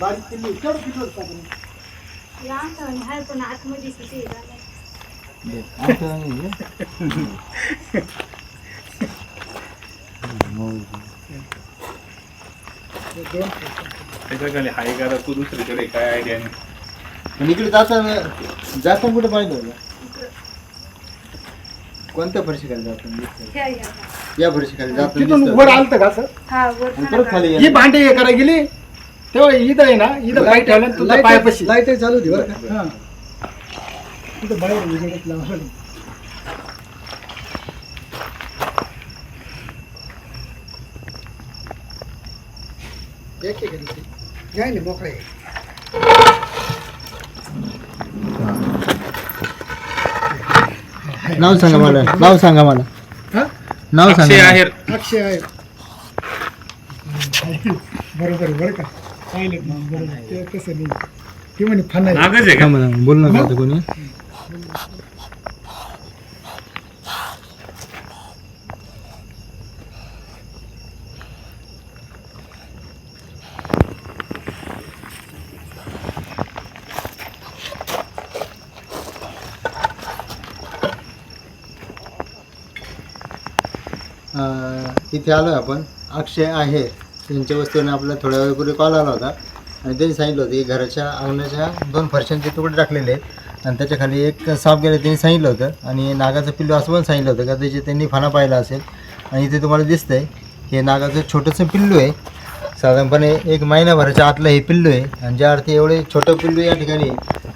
बारीक पिल्ली केवढं हे पण आतमध्ये किती झालं दोन खाली हाय करा तू दुसरीकडे काय आयडिया नाही पण इकडे जाताना जाताना कुठं पाहिजे होतं कोणत्या फरशीखाली जाताना दिसतंय? ह्या या. या फरशीखाली जाताना तिथून. वर आलतं का असं हा आणि परत खाली ही या. भांडी हे करायला गेली तेव्हा इथं आहे ना इथं पाय ठेवला आणि तुझा पायापाशी लाइट चालू होती बरं का? हा. तिथं बाहेर लावलं एक एक मोकळे. नाव सांगा मला नाव सांगा मला. हा? नाव अक्षय सांगा आहेर. अक्षय आहे बरोबर आहे, बरं का? पाहिलं ना बरोबर ते कसं नाही ते म्हणे फना आहे. नागच आहे का? थांबा, थांबा. बोल नका आता कोणी. अं, इथे आलो आपण. अक्षय आहे. त्यांच्या वस्तूने आपल्याला थोड्या वेळपूर्वी कॉल आला होता. आणि त्यांनी सांगितलं होतं की घराच्या अंगणाच्या दोन फरशांचे तुकडे टाकलेले आहेत. आणि त्याच्याखाली एक साप गेलं त्यांनी सांगितलं होतं. आणि नागाचं पिल्लू असं पण सांगितलं होतं का त्याचे त्यांनी फणा पाहिला असेल. आणि इथे तुम्हाला दिसतंय हे नागाचं छोटंसं पिल्लू आहे. साधारणपणे एक महिन्याभराच्या आतलं हे पिल्लू आहे. आणि ज्या अर्थी एवढे छोटं पिल्लू या ठिकाणी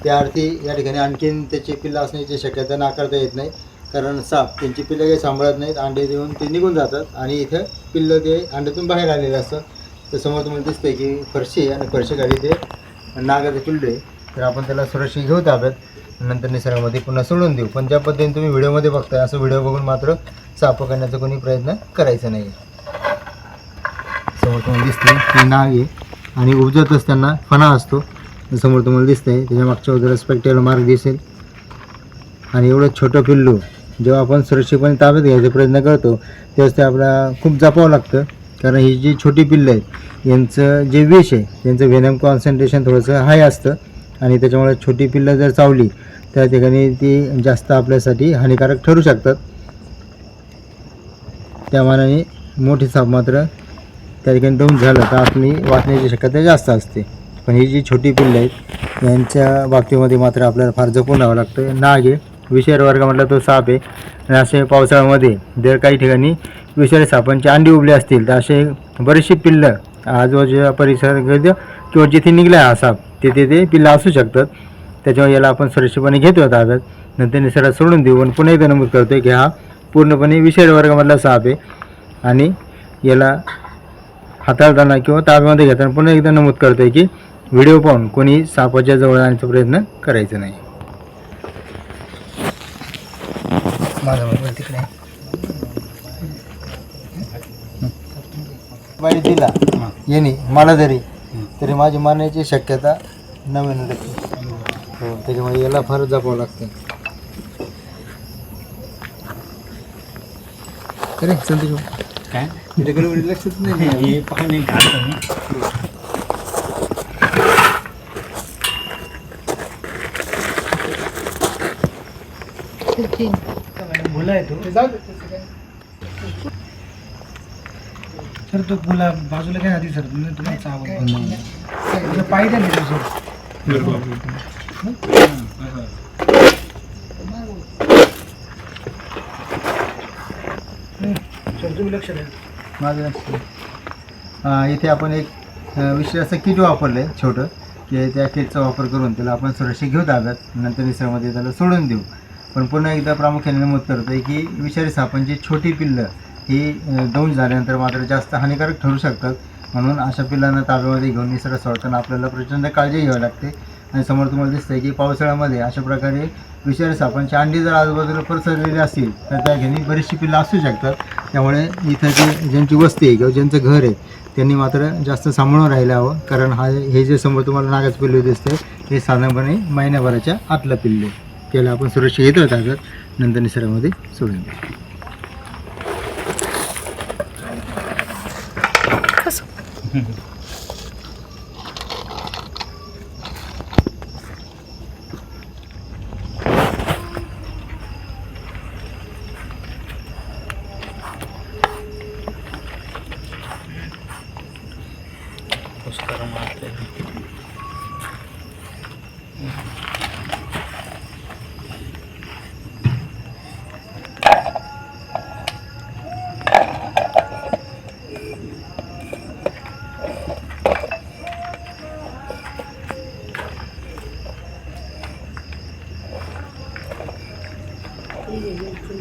त्या अर्थी या ठिकाणी आणखीन त्याचे पिल्लं असण्याची शक्यता नाकारता येत नाही. कारण साप त्यांची पिल्लं काही सांभाळत नाहीत अंडे देऊन ते निघून जातात आणि इथं पिल्लं ते अंड्यातून बाहेर आलेले असतात. तर समोर तुम्हाला दिसतंय की फरशी आहे आणि फरशीखाली ते नागाचं पिल्लू आहे तर आपण त्याला सुरक्षित घेऊ ताब्यात. नंतर निसर्गामध्ये पुन्हा सोडून देऊ. पण ज्या पद्धतीने तुम्ही व्हिडिओमध्ये बघताय असं व्हिडिओ बघून मात्र साप करण्याचा कोणी प्रयत्न करायचा नाही समोर तुम्हाला दिसतंय की नाग आहे आणि उपजत असताना फणा असतो. समोर तुम्हाला दिसतंय त्याच्या मागच्या बाजूला स्पेक्टेल मार्ग दिसेल. आणि एवढं छोटं पिल्लू जेव्हा आपण सुरक्षितपणे ताब्यात घ्यायचा प्रयत्न करतो तेव्हाच ते आपल्याला खूप जपावं लागतं. कारण ही जी छोटी पिल्लं आहेत यांचं जे विष आहे त्यांचं व्हेनम कॉन्सन्ट्रेशन थोडंसं हाय असतं. आणि त्याच्यामुळे छोटी पिल्लं जर चावली त्या ठिकाणी ती जास्त आपल्यासाठी हानिकारक ठरू शकतात. त्या मानाने मोठी साप मात्र त्या ठिकाणी डाऊन झालं तर आपली वाचण्याची शक्यता जास्त असते. पण ही जी छोटी पिल्लं आहेत यांच्या बाबतीमध्ये मात्र आपल्याला फार जपून राहावं लागतं. नाग आहे विषारी वर्ग म्हटलं तो साप आहे. आणि असे पावसाळ्यामध्ये जर काही ठिकाणी विषारी सापांची अंडी उबली असतील तर असे बरेचसे पिल्लं आजूबाजूच्या परिसर किंवा जिथे निघला हा साप तिथे ते पिल्लं असू शकतात. त्याच्यामुळे याला आपण सुरक्षितपणे घेतो ताब्यात नंतर निसर्गात सोडून देऊ. पण पुन्हा एकदा नमूद करतो की हा पूर्णपणे विषारी वर्गामधला साप आहे. आणि याला हाताळताना किंवा ताब्यामध्ये घेताना पुन्हा एकदा नमूद करतोय की व्हिडिओ पाहून कोणी सापाच्या जवळ आणण्याचा प्रयत्न करायचा नाही. माझा मोबाईल तिकडे. आहे. बाई दिला. येणे मला जरी. तरी माझी मारण्याची शक्यता नव्याण्णव टक्के हो त्याच्यामुळे याला फार जपावं लागतं. अरे संतोष. काय? त्याच्याकडे लक्षच नाही. हे घालतो मी आहे तो ते जाऊ दे. सर तो मुला बाजूला काय आधी सर. म्हणजे तुम्हाला पाय द्या ना सर. सर तुम्ही लक्ष द्या. माझं लक्ष इथे आपण एक विशेष असं किट वापरलं आहे छोटं की त्या किटचा वापर करून त्याला आपण सुरक्षित घेऊ ताब्यात नंतर निसर्गामध्ये त्याला सोडून देऊ. पण पुन्हा एकदा प्रामुख्याने नमूद करतो आहे की विषारी सापांची छोटी पिल्लं ही दोन झाल्यानंतर मात्र जास्त हानिकारक ठरू शकतात. म्हणून अशा पिल्लांना ताब्यामध्ये घेऊन निसर्ग सोडताना आपल्याला प्रचंड काळजी घ्यावी लागते. आणि समोर तुम्हाला दिसतंय की पावसाळ्यामध्ये अशा प्रकारे विषारी सापांची अंडी जर आजूबाजूला पसरलेली असतील तर त्या घेणी बरीचशी पिल्लं असू शकतात. त्यामुळे इथं जे ज्यांची वस्ती आहे किंवा ज्यांचं घर आहे त्यांनी मात्र जास्त सांभाळून राहायला हवं. कारण हा हे जे समोर तुम्हाला नागाचं पिल्लू दिसतंय हे साधारणपणे महिन्याभराच्या आतलं पिल्लू आहे. त्याला आपण सुरक्षित येतो ताकद नंतर निसर्गामध्ये सोडून द्या Os caras.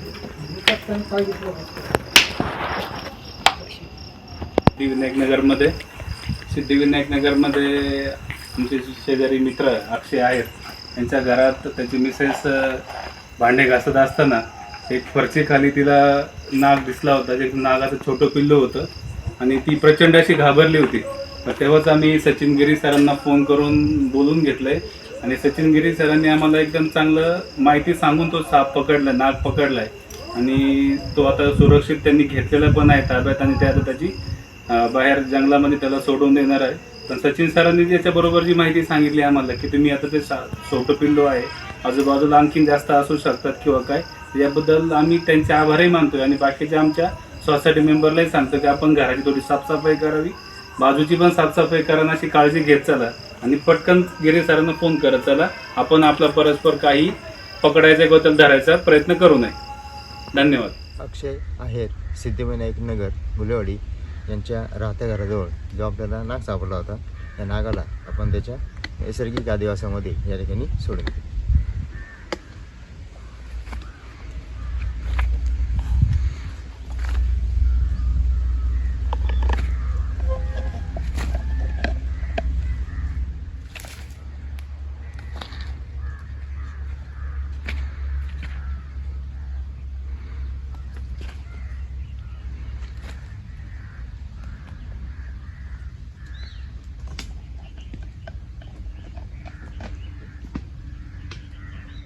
आता सिद्धिविनायक नगरमध्ये सिद्धिविनायक नगरमध्ये आमचे शेजारी मित्र अक्षय आहेत. त्यांच्या घरात त्याची मिसेस भांडे घासत असताना एक फरचीखाली तिला नाग दिसला होता. जे नागाचं छोटं पिल्लू होतं आणि ती प्रचंड अशी घाबरली होती. तर तेव्हाच आम्ही सचिन गिरी सरांना फोन करून बोलून घेतलंय. आणि सचिन गिरी सरांनी आम्हाला एकदम चांगलं माहिती सांगून तो साप पकडला नाग पकडलाय. आणि तो आता सुरक्षित त्यांनी घेतलेला पण आहे ताब्यात आणि त्या आता त्याची बाहेर जंगलामध्ये त्याला सोडून देणार आहे. पण सचिन सरांनी त्याच्याबरोबर जी माहिती सांगितली आम्हाला की तुम्ही आता ते सा सोटं पिल्लू आहे आजूबाजूला आणखीन जास्त असू शकतात किंवा काय याबद्दल आम्ही त्यांचे आभारही मानतोय. आणि बाकीच्या आमच्या सोसायटी मेंबरलाही सांगतो की आपण घराची थोडी साफसफाई करावी. बाजूची पण साफसफाई करा अशी काळजी घेत चला. आणि पटकन गिरी सरांना फोन करत चला आपण आपला परस्पर काही पकडायचा किंवा त्याला धरायचा प्रयत्न करू नये. धन्यवाद. अक्षय आहेत सिद्धिविनायक नगर मुलेवाडी यांच्या राहत्या घराजवळ जो आपल्याला नाग सापडला होता. त्या नागाला आपण त्याच्या नैसर्गिक आदिवासामध्ये या ठिकाणी सोडून